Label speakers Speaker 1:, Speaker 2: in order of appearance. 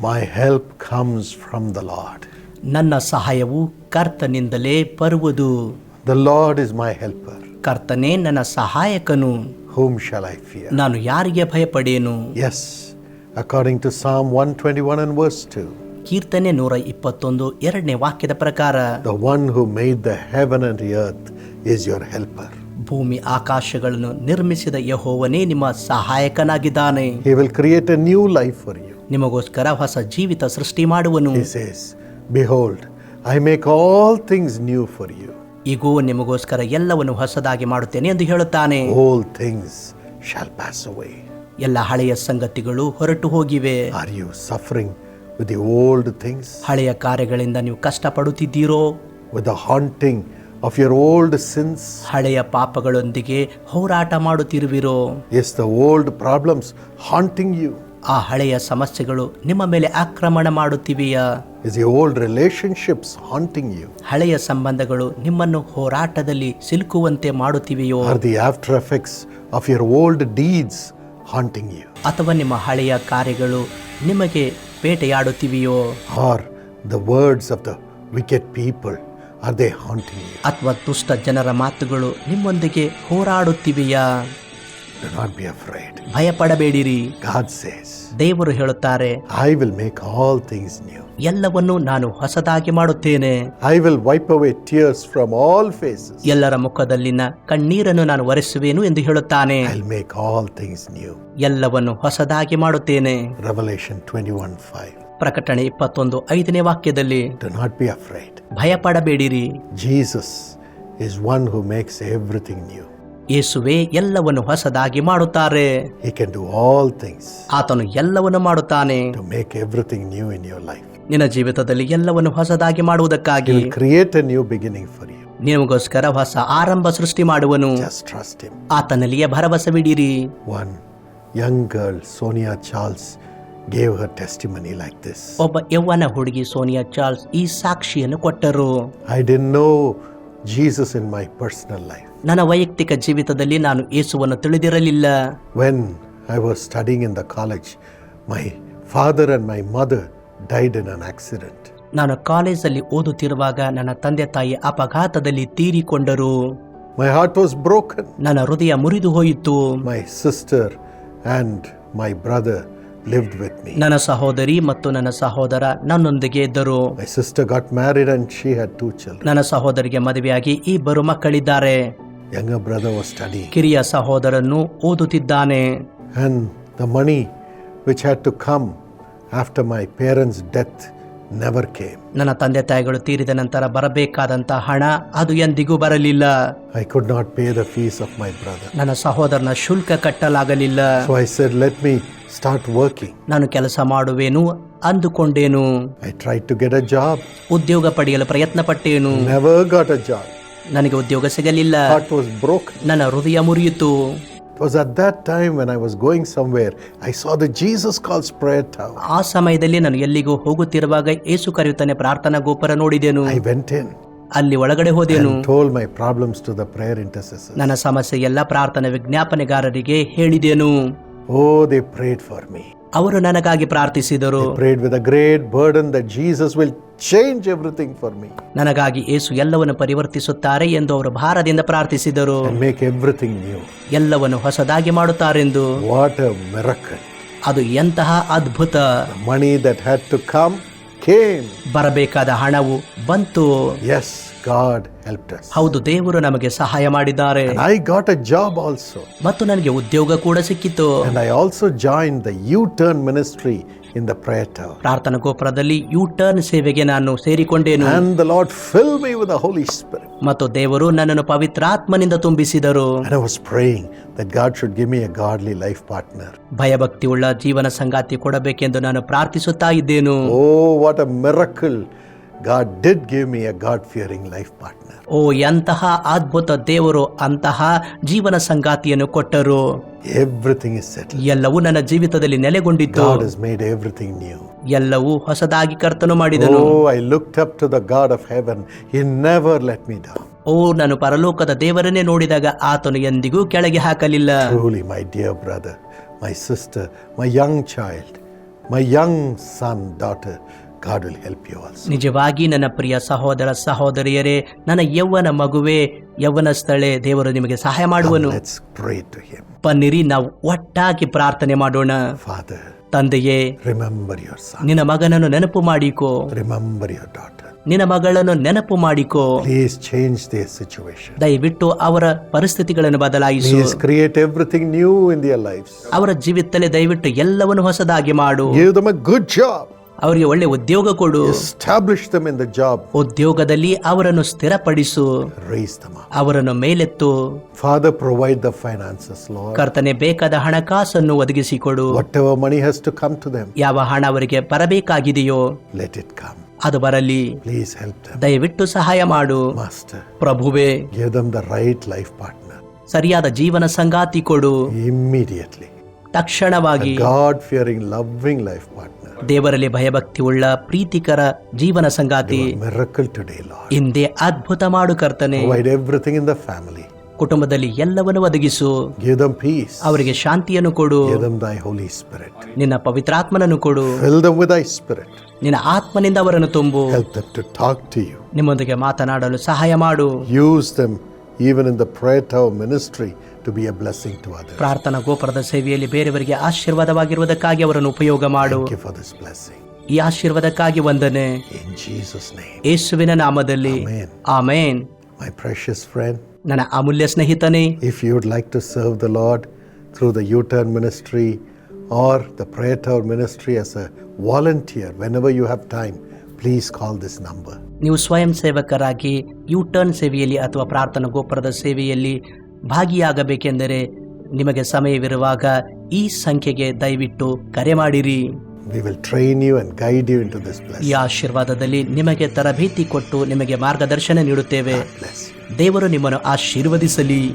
Speaker 1: My help comes from the Lord.
Speaker 2: ನನ್ನ ಸಹಾಯವು ಕರ್ತನಿಂದಲೇ ಬರುವುದು
Speaker 1: The Lord is my helper.
Speaker 2: ಕರ್ತನೇ ನನ್ನ ಸಹಾಯಕನು
Speaker 1: Whom shall I fear?
Speaker 2: ನಾನು ಯಾರಿಗೆ ಭಯಪಡೇನು
Speaker 1: Yes, according to Psalm 121 and verse 2,
Speaker 2: ಕೀರ್ತನೆ ನೂರ ಇಪ್ಪತ್ತೊಂದು ಎರಡನೇ ವಾಕ್ಯದ ಪ್ರಕಾರ
Speaker 1: the one who made the heaven and the earth is your helper.
Speaker 2: ಭೂಮಿ ಆಕಾಶಗಳನ್ನು ನಿರ್ಮಿಸಿದ ಯಹೋವನೇ ನಿಮ್ಮ ಸಹಾಯಕನಾಗಿದ್ದಾನೆ
Speaker 1: He will create a new life for you.
Speaker 2: ನಿಮಗೋಸ್ಕರ ಹೊಸ ಜೀವಿತ ಸೃಷ್ಟಿ ಮಾಡುವನು
Speaker 1: He says, Behold, I make all things new for you.
Speaker 2: ಈಗೂ ನಿಮಗೋಸ್ಕರ ಎಲ್ಲವನ್ನು ಹೊಸದಾಗಿ ಮಾಡುತ್ತೇನೆ ಎಂದು ಹೇಳುತ್ತಾನೆ
Speaker 1: All things shall pass away.
Speaker 2: ಎಲ್ಲ ಹಳೆಯ ಸಂಗತಿಗಳು ಹೊರಟು ಹೋಗಿವೆ
Speaker 1: Are you suffering with the old things?
Speaker 2: ಹಳೆಯ ಕಾರ್ಯಗಳಿಂದ ನೀವು ಕಷ್ಟಪಡುತ್ತಿದ್ದೀರೋ
Speaker 1: With the haunting of your old sins?
Speaker 2: ಹಳೆಯ ಪಾಪಗಳೊಂದಿಗೆ ಹೋರಾಟ ಮಾಡುತ್ತಿರುವಿರೋ
Speaker 1: Yes, the old problems haunting you.
Speaker 2: ಆ ಹಳೆಯ ಸಮಸ್ಯೆಗಳು ನಿಮ್ಮ ಮೇಲೆ ಆಕ್ರಮಣ ಮಾಡುತ್ತಿವೆಯಾ
Speaker 1: Is the old relationships haunting you?
Speaker 2: ಹಳೆಯ ಸಂಬಂಧಗಳು ನಿಮ್ಮನ್ನು ಹೋರಾಟದಲ್ಲಿ ಸಿಲುಕುವಂತೆ ಮಾಡುತ್ತಿವೆಯೋ
Speaker 1: Are the after effects of your old deeds haunting you?
Speaker 2: ಅಥವಾ ನಿಮ್ಮ ಹಳೆಯ ಕಾರ್ಯಗಳು ನಿಮಗೆ ಬೇಟೆಯಾಡುತ್ತಿವೆಯೋ
Speaker 1: are the words of the wicked people ಅದೇ ಹಾಂಟಿಂಗ್
Speaker 2: ಅಥವಾ ದುಷ್ಟ ಜನರ ಮಾತುಗಳು ನಿಮ್ಮೊಂದಿಗೆ ಹೋರಾಡುತ್ತಿವೆಯಾ? ಭಯಪಡಬೇಡಿರಿ. ದೇವರು ಹೇಳುತ್ತಾರೆ
Speaker 1: I will make all things new
Speaker 2: ಎಲ್ಲವನ್ನು ನಾನು ಹೊಸದಾಗಿ ಮಾಡುತ್ತೇನೆ.
Speaker 1: I will wipe away tears from all face
Speaker 2: ಎಲ್ಲರ ಮುಖದಲ್ಲಿನ ಕಣ್ಣೀರನ್ನು ನಾನು ಒರೆಸುವೆನು ಎಂದು ಹೇಳುತ್ತಾನೆ.
Speaker 1: I will make all things new
Speaker 2: ಎಲ್ಲವನ್ನು ಹೊಸದಾಗಿ ಮಾಡುತ್ತೇನೆ.
Speaker 1: ರೆವಲೇಷನ್ ಟ್ವೆಂಟಿ ಒನ್ ಫೈವ್
Speaker 2: ಪ್ರಕಟಣೆ ಇಪ್ಪತ್ತೊಂದು ಐದನೇ ವಾಕ್ಯದಲ್ಲಿ
Speaker 1: ಡ ನಾಟ್ ಬಿ ಅಫ್ರೈಟ್
Speaker 2: ಭಯಪಡಬೇಡಿರಿ.
Speaker 1: Jesus is one who makes everything new
Speaker 2: Yesu way ಎಲ್ಲವನ್ನು ಹೊಸದಾಗಿ ಮಾಡುತ್ತಾರೆ.
Speaker 1: ಏ ಕೆನ್ ದ ಆಲ್ ಥಿಂಗ್ಸ್
Speaker 2: ಆತನು ಎಲ್ಲವನ್ನು ಮಾಡುತ್ತಾನೆ.
Speaker 1: Make everything new in you life
Speaker 2: ನಿನ್ನ ಜೀವಿತದಲ್ಲಿ ಎಲ್ಲವನ್ನು ಹೊಸದಾಗಿ ಮಾಡುವುದಕ್ಕಾಗಿ
Speaker 1: create new beginning for you
Speaker 2: ನಿಮಗೋಸ್ಕರ ಹೊಸ ಆರಂಭ ಸೃಷ್ಟಿ ಮಾಡುವನು.
Speaker 1: ಅಷ್ಟ್ರಷ್ಟೆ
Speaker 2: ಆತನಲ್ಲಿಯೇ ಭರವಸೆ ಬಿಡೀರಿ
Speaker 1: one young girls Sonia Charles gave her testimony like this
Speaker 2: ಒಬ್ಬ ಯೌವನ ಹುಡುಗಿ ಸೋನಿಯಾ ಚಾರ್ಲ್ಸ್ ಈ ಸಾಕ್ಷಿಯನ್ನು ಕೊಟ್ಟರು
Speaker 1: I didn't know Jesus in my personal life.
Speaker 2: ನನ್ನ ವೈಯಕ್ತಿಕ ಜೀವಿತದಲ್ಲಿ ನಾನು ಯೇಸುವನ್ನು ತಿಳಿದಿರಲಿಲ್ಲ
Speaker 1: When I was studying in the college, my father and my mother died in an accident.
Speaker 2: ನಾನು ಕಾಲೇಜಲ್ಲಿ ಓದುತ್ತಿರುವಾಗ ನನ್ನ ತಂದೆ ತಾಯಿ ಅಪಘಾತದಲ್ಲಿ ತೀರಿಕೊಂಡರು
Speaker 1: My heart was broken.
Speaker 2: ನನ್ನ ಹೃದಯ ಮುರಿದು ಹೋಯಿತು
Speaker 1: My sister and my brother lived with me.
Speaker 2: ನನ್ನ ಸಹೋದರಿ ಮತ್ತು ನನ್ನ ಸಹೋದರ ನನ್ನೊಂದಿಗೆ ಇದ್ದರು
Speaker 1: My sister got married and she had two children.
Speaker 2: ನನ್ನ ಸಹೋದರಿಗೆ ಮದುವೆಯಾಗಿ ಇಬ್ಬರು ಮಕ್ಕಳಿದ್ದಾರೆ
Speaker 1: Younger brother was studying.
Speaker 2: ಕಿರಿಯ ಸಹೋದರನ್ನು ಓದುತ್ತಿದ್ದಾನೆ
Speaker 1: And the money which had to come after my parents' death never came.
Speaker 2: ನನ್ನ ತಂದೆ ತಾಯಿಗಳು ತೀರಿದ ನಂತರ ಬರಬೇಕಾದಂತ ಹಣ ಅದು ಎಂದಿಗೂ ಬರಲಿಲ್ಲ.
Speaker 1: I could not pay the fees of my brother
Speaker 2: ನನ್ನ ಸಹೋದರನ ಶುಲ್ಕ ಕಟ್ಟಲಾಗಲಿಲ್ಲ.
Speaker 1: So I said, Let me start working.
Speaker 2: ನಾನು ಕೆಲಸ ಮಾಡುವೇನು ಅಂದುಕೊಂಡೇನು.
Speaker 1: I try to get a job
Speaker 2: ಉದ್ಯೋಗ ಪಡೆಯಲು ಪ್ರಯತ್ನ ಪಟ್ಟೇನು
Speaker 1: ನೆವರ್ ಗಾಟ್ ಅ ಜಾಬ್
Speaker 2: ನನಗೆ ಉದ್ಯೋಗ ಸಿಗಲಿಲ್ಲ.
Speaker 1: ಹಾರ್ಟ್ was ಬ್ರೋಕ್
Speaker 2: ನನ್ನ ಹೃದಯ ಮುರಿಯಿತು.
Speaker 1: It was at that time when I was going somewhere, I saw the Jesus Calls Prayer Tower.
Speaker 2: ಆ ಸಮಯದಲ್ಲಿ ನಾನು ಎಲ್ಲಿಗೂ ಹೋಗುತ್ತಿರುವಾಗ ಏಸು ಕರೆಯುತ್ತಾನೆ ಪ್ರಾರ್ಥನಾ ಗೋಪುರ ನೋಡಿದೆನು
Speaker 1: I went in
Speaker 2: ಅಲ್ಲಿ ಒಳಗಡೆ ಹೋದೆನು
Speaker 1: and told my problems to the prayer intercessors.
Speaker 2: ನನ್ನ ಸಮಸ್ಯೆ ಎಲ್ಲ ಪ್ರಾರ್ಥನಾ ವಿಜ್ಞಾಪನೆಗಾರರಿಗೆ ಹೇಳಿದೆನು
Speaker 1: Oh, they prayed for me.
Speaker 2: ಅವರು ನನಗಾಗಿ ಪ್ರಾರ್ಥಿಸಿದರು
Speaker 1: Prayed with a great burden that Jesus will change everything for me
Speaker 2: ನನಗಾಗಿ ಏಸು ಎಲ್ಲವನ್ನು ಪರಿವರ್ತಿಸುತ್ತಾರೆ ಎಂದು ಅವರು ಭಾರದಿಂದ ಪ್ರಾರ್ಥಿಸಿದರು
Speaker 1: and make everything new.
Speaker 2: ಎಲ್ಲವನ್ನು ಹೊಸದಾಗಿ ಮಾಡುತ್ತಾರೆಂದು
Speaker 1: What a miracle.
Speaker 2: ಅದು ಎಂತಹ ಅದ್ಭುತ
Speaker 1: The money that had to come came.
Speaker 2: ಬರಬೇಕಾದ ಹಣವು ಬಂತು
Speaker 1: Yes, God helped us.
Speaker 2: ಹೌದು ದೇವರು ನಮಗೆ ಸಹಾಯ ಮಾಡಿದ್ದಾರೆ
Speaker 1: And I got a job also.
Speaker 2: ಮತ್ತು ನನಗೆ ಉದ್ಯೋಗ ಕೂಡ ಸಿಕ್ಕಿತು
Speaker 1: And I also joined the U turn ministry in the prayer tower.
Speaker 2: ಪ್ರಾರ್ಥನಾ ಗೋಪುರದಲ್ಲಿ ಯು ಟರ್ನ್ ಸೇವೆಗೆ ನಾನು ಸೇರಿಕೊಂಡೇನು
Speaker 1: And the Lord filled me with the Holy Spirit.
Speaker 2: ಮತ್ತು ದೇವರು ನನ್ನನ್ನು ಪವಿತ್ರಾತ್ಮನಿಂದ ತುಂಬಿಸಿದರು
Speaker 1: And I was praying that God should give me a godly life partner.
Speaker 2: ಭಯಭಕ್ತಿಯುಳ್ಳ ಜೀವನ ಸಂಗಾತಿ ಕೊಡಬೇಕೆಂದು ನಾನು ಪ್ರಾರ್ಥಿಸುತ್ತಾ ಇದ್ದೇನು
Speaker 1: Oh, what a miracle! God did give me a God fearing life partner.
Speaker 2: ಓ ಎಂತಹ ಅದ್ಭುತ ದೇವರು ಅಂತಹ ಜೀವನ ಸಂಗಾತಿಯನ್ನು ಕೊಟ್ಟರು
Speaker 1: Everything is settled.
Speaker 2: ಎಲ್ಲವೂ ನನ್ನ ಜೀವಿತದಲ್ಲಿ ನೆಲೆಗೊಂಡಿದ್ದು
Speaker 1: God has made everything new.
Speaker 2: ಎಲ್ಲವೂ ಹೊಸದಾಗಿ ಕರ್ತನು ಮಾಡಿದನು
Speaker 1: Oh, I looked up to the God of heaven. He never let me down.
Speaker 2: ಓ ನಾನು ಪರಲೋಕದ ದೇವರನ್ನೇ ನೋಡಿದಾಗ ಆತನು ಎಂದಿಗೂ ಕೆಳಗೆ ಹಾಕಲಿಲ್ಲ
Speaker 1: Truly, my dear brother, my sister, my young child, My young son, daughter, God will help you also.
Speaker 2: ನಿಜವಾಗಿ ನನ್ನ ಪ್ರಿಯ ಸಹೋದರ ಸಹೋದರಿಯರೇ ನನ್ನ ಯೌವನ ಮಗುವೆ ಯೌವನ ಸ್ಥಳೆ ದೇವರು ನಿಮಗೆ ಸಹಾಯ
Speaker 1: Come,
Speaker 2: ಮಾಡುವನು
Speaker 1: let's pray to Him.
Speaker 2: ಬನ್ನಿರಿ ನಾವು ಒಟ್ಟಾಗಿ ಪ್ರಾರ್ಥನೆ ಮಾಡೋಣ
Speaker 1: Father,
Speaker 2: ತಂದೆಯೇ
Speaker 1: remember your son.
Speaker 2: ನಿನ್ನ ಮಗನನ್ನು ನೆನಪು ಮಾಡಿಕೋ
Speaker 1: Remember your daughter.
Speaker 2: ನಿನ್ನ ಮಗಳನ್ನು ನೆನಪು ಮಾಡಿಕೋ
Speaker 1: Please change their situation.
Speaker 2: ದಯವಿಟ್ಟು ಅವರ ಪರಿಸ್ಥಿತಿಗಳನ್ನು ಬದಲಾಯಿಸು
Speaker 1: Please create everything new in their lives.
Speaker 2: ಅವರ ಜೀವಿತದಲ್ಲಿ ದಯವಿಟ್ಟು ಎಲ್ಲವನ್ನು ಹೊಸದಾಗಿ ಮಾಡು
Speaker 1: Give them a good job.
Speaker 2: ಅವರಿಗೆ ಒಳ್ಳೆ ಉದ್ಯೋಗ ಕೊಡು.
Speaker 1: Establish them in the job
Speaker 2: ಉದ್ಯೋಗದಲ್ಲಿ ಅವರನ್ನು ಸ್ಥಿರಪಡಿಸು.
Speaker 1: Raise them
Speaker 2: ಅವರನ್ನು ಮೇಲೆತ್ತು.
Speaker 1: Father provide the finances Lord.
Speaker 2: ಕರ್ತನೆ ಬೇಕಾದ ಹಣಕಾಸನ್ನು ಒದಗಿಸಿಕೊಡು.
Speaker 1: Whatever money has to come to them,
Speaker 2: ಯಾವ ಹಣ ಅವರಿಗೆ ಬರಬೇಕಾಗಿದೆಯೋ
Speaker 1: ಲೆಟ್ ಇಟ್ ಕಮ್
Speaker 2: ಅದು ಬರಲಿ.
Speaker 1: Please help them.
Speaker 2: ದಯವಿಟ್ಟು ಸಹಾಯ ಮಾಡು.
Speaker 1: Master,
Speaker 2: ಪ್ರಭುವೇ
Speaker 1: give them the right life partner.
Speaker 2: ಸರಿಯಾದ ಜೀವನ ಸಂಗಾತಿ ಕೊಡು.
Speaker 1: Immediately.
Speaker 2: ತಕ್ಷಣವಾಗಿ
Speaker 1: God fearing fearing, life partner.
Speaker 2: ದೇವರಲ್ಲಿ ಭಯಭಕ್ತಿ ಉಳ್ಳ ಪ್ರೀತಿಕರ ಜೀವನ ಸಂಗಾತಿ
Speaker 1: ಮಿರಕಲ್ ಟುಡೇ ಲಾರ್ಡ್.
Speaker 2: ಹಿಂದೆ ಅದ್ಭುತ ಮಾಡು ಕರ್ತನೆ
Speaker 1: provide everything in the family
Speaker 2: ಕುಟುಂಬದಲ್ಲಿ ಎಲ್ಲವನ್ನು ಒದಗಿಸು
Speaker 1: Give them ಪೀಸ್
Speaker 2: ಅವರಿಗೆ ಶಾಂತಿಯನ್ನು ಕೊಡು
Speaker 1: Give them thy Holy Spirit.
Speaker 2: ನಿನ್ನ ಪವಿತ್ರಾತ್ಮನನ್ನು ಕೊಡು
Speaker 1: fill them with thy Spirit.
Speaker 2: ನಿನ್ನ ಆತ್ಮನಿಂದ ಅವರನ್ನು ತುಂಬು
Speaker 1: Help them to talk to you.
Speaker 2: ನಿಮ್ಮೊಂದಿಗೆ ಮಾತನಾಡಲು ಸಹಾಯ ಮಾಡು
Speaker 1: use them even in the prayer tower ministry to be a blessing to others.
Speaker 2: ಪ್ರಾರ್ಥನಾ ಗೋಪುರದ ಸೇವೆಯಲ್ಲಿ ಬೇರೆಯವರಿಗೆ ಆಶೀರ್ವಾದವಾಗಿರುವುದಕ್ಕಾಗಿ ಅವರನ್ನು ಉಪಯೋಗ ಮಾಡು
Speaker 1: Thank you for this blessing.
Speaker 2: ಈ ಆಶೀರ್ವಾದಕ್ಕಾಗಿ ವಂದನೆ
Speaker 1: In Jesus' name.
Speaker 2: ಯೇಸುವಿನ ನಾಮದಲ್ಲಿ
Speaker 1: Amen.
Speaker 2: Amen
Speaker 1: My precious friend,
Speaker 2: ನನ್ನ ಅಮೂಲ್ಯ ಸ್ನೇಹಿತನೇ
Speaker 1: if you would like to serve the Lord through the U Turn ministry or the prayer tower ministry as a volunteer, whenever you have time, please call this number.
Speaker 2: ನೀವು ಸ್ವಯಂ ಸೇವಕರಾಗಿ you turn ಸೇವೆಯಲ್ಲಿ ಅಥವಾ ಪ್ರಾರ್ಥನಾ ಗೋಪುರದ ಸೇವೆಯಲ್ಲಿ ಭಾಗಿಯಾಗಬೇಕೆಂದರೆ ನಿಮಗೆ ಸಮಯವಿರುವಾಗ ಈ ಸಂಖ್ಯೆಗೆ ದಯವಿಟ್ಟು ಕರೆ ಮಾಡಿರಿ.
Speaker 1: We will train you and guide you into this
Speaker 2: ಈ ಆಶೀರ್ವಾದದಲ್ಲಿ ನಿಮಗೆ ತರಬೇತಿ ಕೊಟ್ಟು ನಿಮಗೆ ಮಾರ್ಗದರ್ಶನ ನೀಡುತ್ತೇವೆ. ದೇವರು ನಿಮ್ಮನ್ನು ಆಶೀರ್ವದಿಸಲಿ.